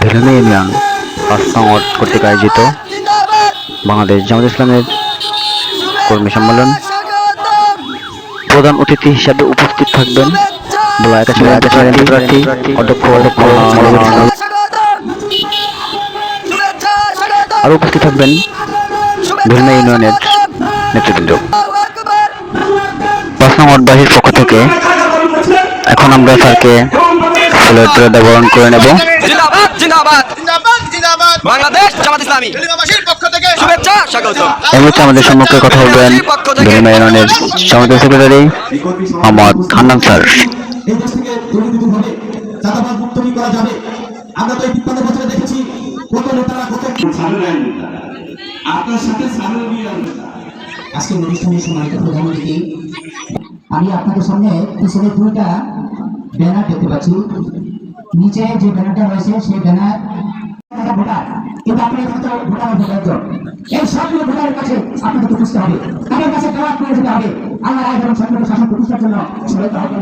ভেলুমি union নং কর্তৃক আয়োজিত বাংলাদেশ জামাত ইসলামের কর্মী সম্মেলন। প্রধান অতিথি হিসাবে উপস্থিত থাকবেন আরও উপস্থিত থাকবেন ভেলুমি ইউনিয়নের নেতৃবৃন্দ। পাঁচ নং ওয়ার্ডবাসীর পক্ষ থেকে এখন আমরা স্যারকে ফুলের বরণ করে নেব। জিন্দাবাদ জিন্দাবাদ। জিন্দাবাদ জিন্দাবাদ। বাংলাদেশ জামাত ইসলামী। ভেলুমাবাসীর পক্ষ থেকে শুভেচ্ছা স্বাগত। এই মুহূর্তে আমাদের সম্মুখে কথা বলবেন ভেলুমি ইউনিয়নের সমিতি সেক্রেটারি মোহাম্মদ হান্নান স্যার। আপনার সাথে আজকে অনুষ্ঠানের প্রধানমন্ত্রী আমি আপনাদের সামনে পিছনে দুইটা ব্যানার দেখতে পাচ্ছি। নিচে যে ব্যানারটা রয়েছে সেই ব্যানার একটা ভোটার। কিন্তু আপনি এখানে তো ভোটার হবে একজন। এই সবগুলো ভোটারের কাছে আপনাদেরকে বুঝতে হবে। তাদের কাছে জবাব করে যেতে হবে? আল্লাহ রায় এবং সরকারের শাসন প্রতিষ্ঠার জন্য সবাই হবে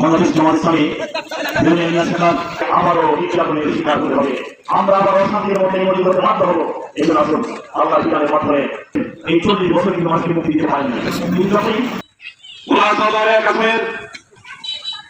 বাংলাদেশ জামাত ইসলামী আবারও নির্যাতনের শিকার হতে হবে। আমরা আবার অশান্তির মধ্যে নিমজ্জিত হতে বাধ্য হব। এই আসুন আল্লাহ বিধানের মাধ্যমে এই চল্লিশ বছর কিন্তু মানুষকে মুক্তি দিতে পারেনি কাছে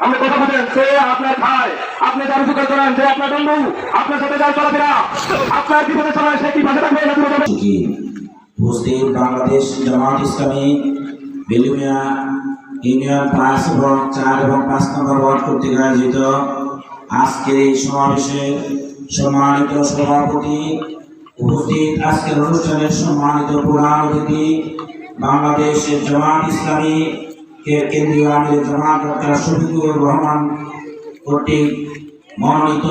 আপনি কথা বলেন, সে আপনার ভাই। আপনি যার উপকার করেন, সে আপনার বন্ধু। আপনার সাথে যার চলাফেরা, আপনার বিপদের সময় সে কি পাশে থাকবে না যাবে কি? উপস্থিত বাংলাদেশ জামাত ইসলামী, বেলুমিয়া ইউনিয়ন পাঁচ এবং চার এবং পাঁচ নম্বর ওয়ার্ড কর্তৃক আয়োজিত আজকের এই সমাবেশে সম্মানিত সভাপতি উপস্থিত। আজকের অনুষ্ঠানের সম্মানিত প্রধান অতিথি বাংলাদেশের জামাত ইসলামী কে- কেন্দ্রীয় আমির জামাত ডক্টর শফিকুর রহমান কর্তৃক মনোনীত